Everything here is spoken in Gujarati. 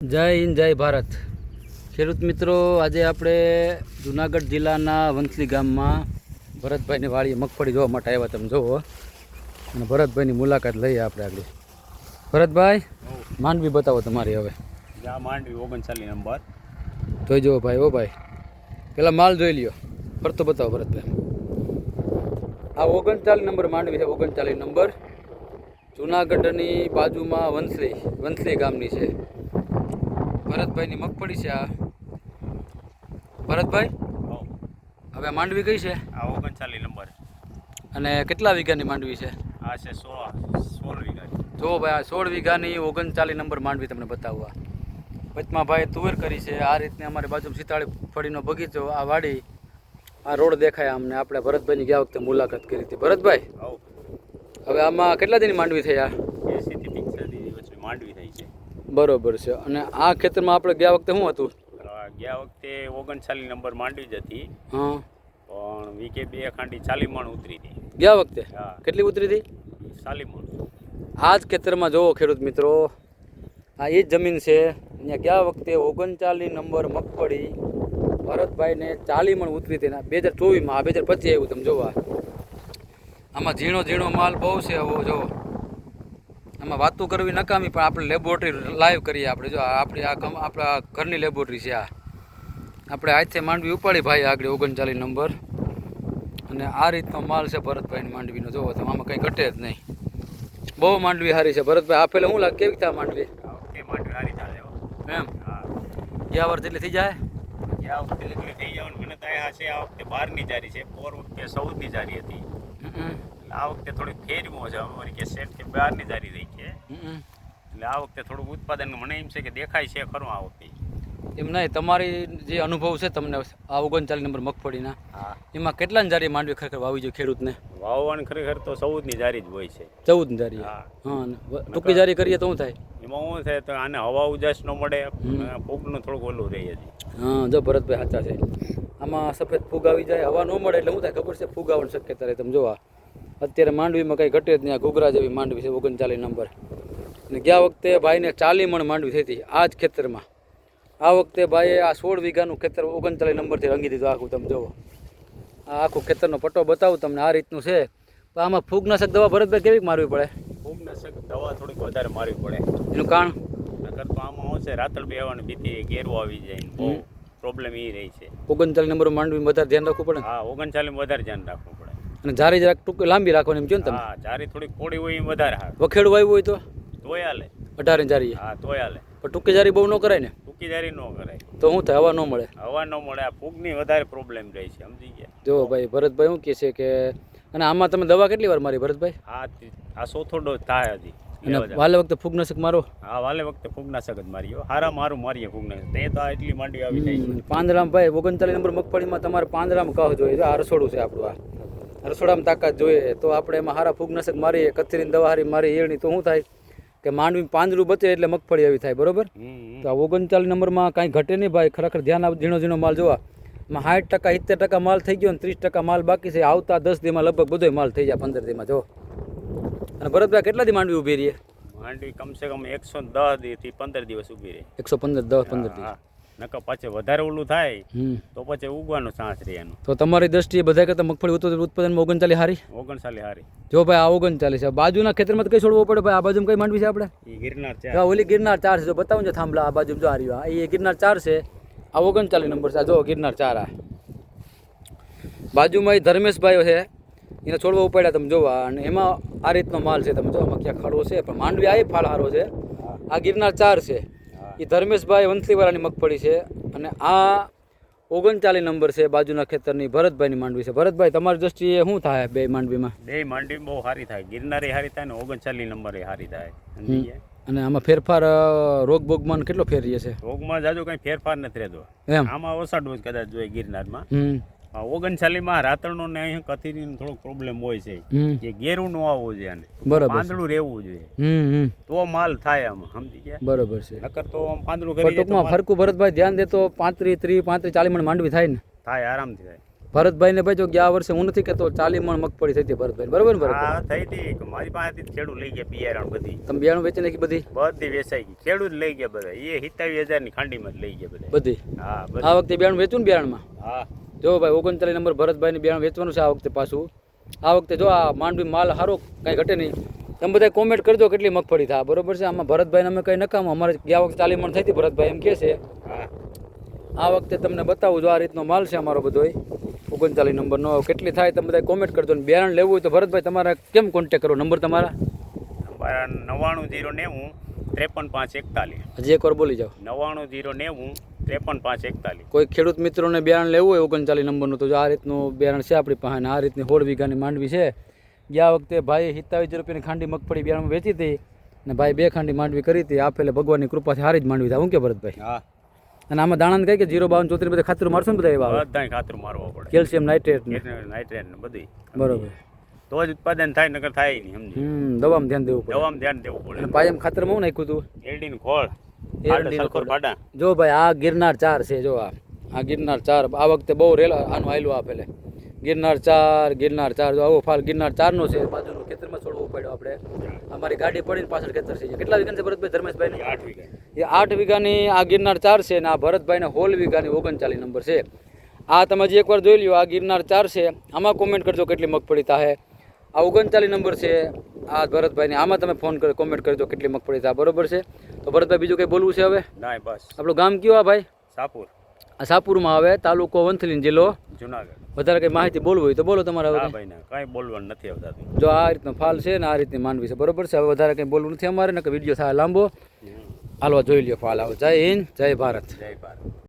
જય હિન્દ જય ભારત. ખેડૂત મિત્રો આજે આપણે જુનાગઢ જિલ્લાના વંથલી ગામમાં ભરતભાઈની વાડીએ મગફળી જોવા માટે આવ્યા તમે જોવો. અને ભરતભાઈની મુલાકાત લઈએ આપણે આગળ. ભરતભાઈ માંડવી બતાવો તમારી હવે. માંડવી ઓગણચાલીસ નંબર. જોઈ જુઓ ભાઈ ઓ ભાઈ. પેલા માલ જોઈ લ્યો. ફરતો બતાવો ભરતભાઈ. આ ઓગણચાલીસ નંબર માંડવી છે ઓગણચાલીસ નંબર. જુનાગઢની બાજુમાં વંથલી વંથલી ગામની છે. ભરતભાઈની મગફળી છે આ. ભરતભાઈ? હવે. માંડવી કઈ છે? આ ઓગણચાલીસ નંબર. અને કેટલા વીઘાની માંડવી છે? આ છે સોળ સોળ વીઘા જો ભાઈ આ સોળ વીઘાની ઓગણચાલીસ નંબર માંડવી તમને બતાવવા. વચમાં ભાઈ તુવેર કરી છે. આ રીતની અમારી બાજુ સિતાળી ફળીનો બગીચો આ વાડી આ રોડ દેખાય અમને આપણે ભરતભાઈની ગયા વખતે મુલાકાત કરી હતી. ભરતભાઈ હવ. હવે આમાં કેટલા દિનની માંડવી થઈ આ એસીથી પિક્સરથી દિવસની માંડવી થઈ છે બરોબર છે. અને આ ખેતરમાં આપણે ગયા વખતે શું હતું? ગયા વખતે ઓગણચાલીસ નંબર માંડવી જ હતી. હા. પણ વીકે બે ખાંડી ચાલી મણ ઉતરી હતી. ગયા વખતે? કેટલી ઉતરી હતી? ચાલી મણ આ જ ખેતરમાં જોવો ખેડૂત મિત્રો. આ એ જ જમીન છે. અહીંયા ગયા વખતે ઓગણચાલીસ નંબર મગફળી ભરતભાઈને ચાલી મણ ઉતરી હતી બે હજાર ચોવીસમાં બે હજાર પચીસ આવ્યું તમે જોવા આમાં ઝીણો ઝીણો માલ બહુ છે આવો જો આમાં વાતો કરવી નકામી પણ આપણે લેબોરેટરી લાઈવ કરીએ આપણે. જો આપણી આ આપણા ઘરની લેબોરેટરી છે આ. આપણે આજથી માંડવી ઉપાડી ભાઈ આગળ ઓગણચાલીસ નંબર. અને આ રીતનો માલ છે ભરતભાઈની માંડવીનો. જોવો તમે આમાં કંઈ ઘટે જ નહીં. બહુ માંડવી સારી છે. ભરતભાઈ આ પેલા શું લાગે? કેવી રીતે માંડવી? એમ? હા. ગયા વર્ષ જેટલી થઈ જાય? ગયા વખતે જેટલી થઈ જવાનું મને તો આ છે આ વખતે બારની જારી છે. પોર વખતે ચૌદની જારી હતી. આ વખતે થોડીક ફેરવું છે અમારી કે સેટથી બહારની જારી રહી છે. એટલે આ વખતે થોડુંક ઉત્પાદન મને એમ છે કે દેખાય છે ખરું આ વખતે. એમ નહીં તમારી જે અનુભવ છે તમને આ ઓગણચાલીસ નંબર મગફળીના એમાં કેટલા જારી માંડવી ખરેખર વાવી જોઈએ ખેડૂતને? વાવવાની ખરેખર તો ચૌદની જારી જ હોય છે. ચૌદ જારી. હા. ટૂંકી જારી કરીએ તો શું થાય? એમાં શું છે તો આને હવા ઉજાસ ન મળે ફૂગનું થોડુંક ઓલું રહે છે હા જો ભરતભાઈ સાચા છે. આમાં સફેદ ફૂગ આવી જાય હવા ન મળે એટલે શું થાય? ખબર છે ફૂગ આવવાની શક્યતા રહે. તમે જોવા અત્યારે માંડવીમાં કંઈ ઘટે જ નહીં. ઘૂઘરા જેવી માંડવી છે ઓગણચાલીસ નંબર. અને ગયા વખતે ભાઈને ચાલી મણ માંડવી થઈ હતી આ જ ખેતરમાં. આ વખતે ભાઈએ આ સોળ વીઘાનું ખેતર ઓગણચાલીસ નંબરથી રંગી દીધું આખું તમે જુઓ. આ આખું ખેતરનો પટ્ટો બતાવું તમને આ રીતનું છે. તો આમાં ફૂગનાશક દવા ભરતભાઈ કેવી મારવી પડે? ફૂગનાશક દવા થોડીક વધારે મારવી પડે. એનું કારણ? નકર તો આમાં શું છે રાતળ બેવાની ભીતિ ગેરવો આવી જાય બહુ પ્રોબ્લેમ એ રહી છે. ઓગણચાલીસ નંબર માંડવી વધારે ધ્યાન રાખવું પડે હા ઓગણચાલીસ વધારે ધ્યાન રાખવું પડે. અને જારી જરાક ટૂંકી લાંબી રાખવાની એમ કહો ને તમે? હા જારી થોડી કોડી હોય એમ વધારે હા વખેડું આવ્યું હોય તો? તોય હાલે. અઢાર જારી હા તોય હાલે. પણ ટૂંકી જારી બહુ ન કરાય ને? ટૂંકી જારી ન કરાય. તો શું થાય હવા ન મળે? હવા ન મળે આ ફૂગની વધારે પ્રોબ્લેમ રહે છે સમજી ગયા? જો ભાઈ ભરતભાઈ શું કહે છે કે અને આમાં તમે દવા કેટલી વાર મારી ભરતભાઈ? હા આ ચોથો ડોઝ થાય હતી અને વાલે વખતે ફૂગનાશક મારો? હા વાલે વખતે ફૂગનાશક જ મારીએ હારા મારું મારીએ ફૂગનાશક. તે તો એટલી માંડી આવી જાય પાંદરામ ભાઈ ઓગણચાલીસ નંબર મગફળીમાં તમારે પાંદરામ કહો જોઈએ આ રસોડું છે આપણું આ. રસોડામાં તાકાત જોઈએ તો આપણે એમાં હારા ફૂગનાશક મારીએ કથરીની દવા હારી મારી ઈયળની તો શું થાય કે માંડવી પાંદડું બચે એટલે મગફળી આવી થાય બરોબર? તો આ ઓગણચાલીસ નંબરમાં કાંઈ ઘટે નહીં ભાઈ ખરેખર ધ્યાન આપ ઝીણો ઝીણો માલ જોવા. માં સાઠ ટકા સિત્તેર ટકા માલ થઈ ગયો ને ત્રીસ ટકા માલ બાકી છે. આવતા દસ દીમાં લગભગ બધો માલ થઈ જાય પંદર દીમાં જો. અને ભરતભાઈ કેટલા દી માંડવી ઊભી રહીએ માંડવી કમસે કમ એકસો દસ દી થી પંદર દિવસ ઊભી રહી. એકસો પંદર દસ પંદર દિવસ. નકર પાછું વધારે ઓલું થાય તો પછી ઉગવાનો ચાન્સ રહે એનો. તો તમારી દ્રષ્ટિએ બધા કરતાં મગફળી ઉત્પાદન ઉત્પાદનમાં ઓગણચાલીસ હારી? ઓગણચાલી હારી. જો ભાઈ આ ઓગણચાલીસ છે. બાજુના ખેતરમાં કઈ છોડવો પડે ભાઈ? આ બાજુ કઈ માંડવી છે આપણે? ગિરનાર આ ઓલી ગિરનાર ચાર છે. જો બતાવું છે થાંભલા આ બાજુ જો આ એ ગિરનાર ચાર છે. આ ઓગણચાલીસ નંબર છે. આ જો ગિરનાર ચાર આ. બાજુમાં એ ધર્મેશભાઈ છે. એને છોડવા ઉપાડ્યા તમે જોવા. અને એમાં આ રીતનો માલ છે. તમે જો આમાં ક્યાં ખાડો છે. પણ માંડવી આ ફાળ હારો છે. આ ગિરનાર ચાર છે. એ ધર્મેશભાઈ વંથલીવાળાની મગફળી છે અને આ ઓગણચાલીસ નંબર છે બાજુના ખેતરની ભરતભાઈની માંડવી છે. ભરતભાઈ તમારી દ્રષ્ટિએ શું થાય બે માંડવીમાં? બે માંડવી બહુ સારી થાય. ગિરનારી સારી થાય ને ઓગણચાલીસ નંબરે સારી થાય. અને આમાં ફેરફાર રોગ બોગમાં કેટલો ફેર રહે છે? રોગમાં જાજો કઈ ફેરફાર નથી રહેતો. એમ? આમાં ઓછા ડોઝ કદાચ જોઈએ ગિરનારમાં. હમ રાતણનો ને અહીંયા કથીરીનો થોડો પ્રોબ્લેમ હોય છે. કે ગેરું નો આવવું જોઈએ આને. બરાબર પાંદડું રહેવું જોઈએ. તો માલ થાય આમ સમજી ગયા? બરાબર છે. નકર તો આમ પાંદડું કરી ટૂંકમાં ફરકું ભરતભાઈ ધ્યાન દે તો પાંત્રીસ ત્રીસ પાંત્રીસ ચાલીસ મણ માંડવી થાય ને. થાય આરામથી થાય. ભરતભાઈને ભાઈ જો ગયા વર્ષે હું નથી કેતો ચાલી મણ મગફળી થઈ હતી ભરતભાઈ બરોબર ને ભરતભાઈ? હા થઈ હતી. મારી પાસેથી ખેડૂત લઈ ગયા બિયારણ બધી. તમે બિયારણ વેચી નાખી બધી? બધી વેચાઈ ગઈ. ખેડૂત લઈ ગયા બધા. એ સિત્તાવીસ હજારની ખાંડીમાં જ લઈ ગયા બધા. બધી? હા આ વખતે બિયારણ વેચું ને બિયારણમાં? હા. જો ભાઈ ઓગણચાલીસ નંબર ભરતભાઈને બિયારણ વેચવાનું છે આ વખતે પાછું. આ વખતે જો આ માંડવી માલ સારો કાંઈ ઘટે નહીં. તમે બધા કોમેન્ટ કરજો કેટલી મગફળી થાય. બરોબર છે? આમાં ભરતભાઈને અમે કંઈ નકામ. અમારે ગયા વખતે ચાલી મણ થઈ હતી ભરતભાઈ એમ કહે છે. આ વખતે તમને બતાવું જો આ રીતનો માલ છે અમારો બધોય ઓગણચાલીસ નંબરનો કેટલી થાય તમે બધા કોમેન્ટ કરજો. ને બિયારણ લેવું હોય તો ભરતભાઈ તમારા કેમ કોન્ટેક કરો? નંબર તમારા? નવ્વાણું જીરો નેવું ત્રેપન પાંચ એકતાલીસ. હજી એકવાર બોલી જાઓ. નવ્વાણું જીરો નેવું ત્રેપન પાંચ એકતાલીસ. કોઈ ખેડૂત મિત્રોને બિયારણ લેવું હોય ઓગણચાલીસ નંબરનું તો જો આ રીતનું બિયારણ છે આપણી પાસે આ રીતની હોળ વીઘાની માંડવી છે. ગયા વખતે ભાઈ સિત્તાવીસ રૂપિયાની ખાંડી મગફળી બિયારણ વેચી હતી અને ભાઈ બે ખાંડી માંડવી કરી હતી. આપેલે ભગવાનની કૃપાથી હારી જ માંડવી થાય. હું કે ભરતભાઈ? હા. અને આમાં દાણા કહે કે જીરો બાવન ચોત્રીસ બધા ખાતરું મારશું ને બધા એવા બધા બધાય ખાતરું મારવા પડે. કેલ્શિયમ નાઇટ્રેટ નાઇટ્રેટ ને બધી. બરોબર. તો જ ઉત્પાદન થાય નકર થાય નહીં સમજી દવામાં ધ્યાન દેવું પડે. દવામાં ધ્યાન દેવું પડે. અને પાયમ ખાતરમાં હું નાખ્યું હતું એરડીન ખોળ. જો ભાઈ આ ગિરનાર ચાર છે જો આ. આ ગિરનાર ચાર આ વખતે બહુ રેલ આનું આયલું આપેલે ગિરનાર ચાર ગિરનાર ચાર જો આવો ફાલ ગિરનાર ચારનો છે બાજુનું ખેતરમાં છોડવું પડ્યો આપણે. અમારી ગાડી પડીને પાછળ ખેતર છે. કેટલા વીઘા છે ભરતભાઈ ધર્મેશભાઈ આઠ વીઘા. એ આઠ વીઘાની આ ગિરનાર ચાર છે અને આ ભરતભાઈને હોલ વીઘાની ઓગણચાલીસ નંબર છે. આ તમે જે એકવાર જોઈ લ્યો આ ગિરનાર ચાર છે. આમાં કોમેન્ટ કરજો કેટલી મગફળી થાય આ ઓગણચાલીસ નંબર છે. આ ભરતભાઈને આમાં તમે ફોન કરી કોમેન્ટ કરજો કેટલી મગફળી થાય બરોબર છે? તો ભરતભાઈ બીજું કંઈ બોલવું છે હવે? ના બસ. આપણું ગામ કયું આ ભાઈ? સાપુર. આ સાપુરમાં આવે તાલુકો વંથલીન જિલ્લો. જુનાગઢ. વધારે કંઈ માહિતી બોલવું હોય તો બોલો તમારે હવે કાંઈ. બોલવાનું નથી આવતા જો આ રીતનો ફાલ છે ને આ રીતની માનવી છે. બરોબર છે? હવે વધારે કંઈ બોલવું નથી અમારે ને કે વીડિયો થાય લાંબો. હાલવા જોઈ લ્યો ફાલ. આવો જય હિન્દ જય ભારત. જય ભારત.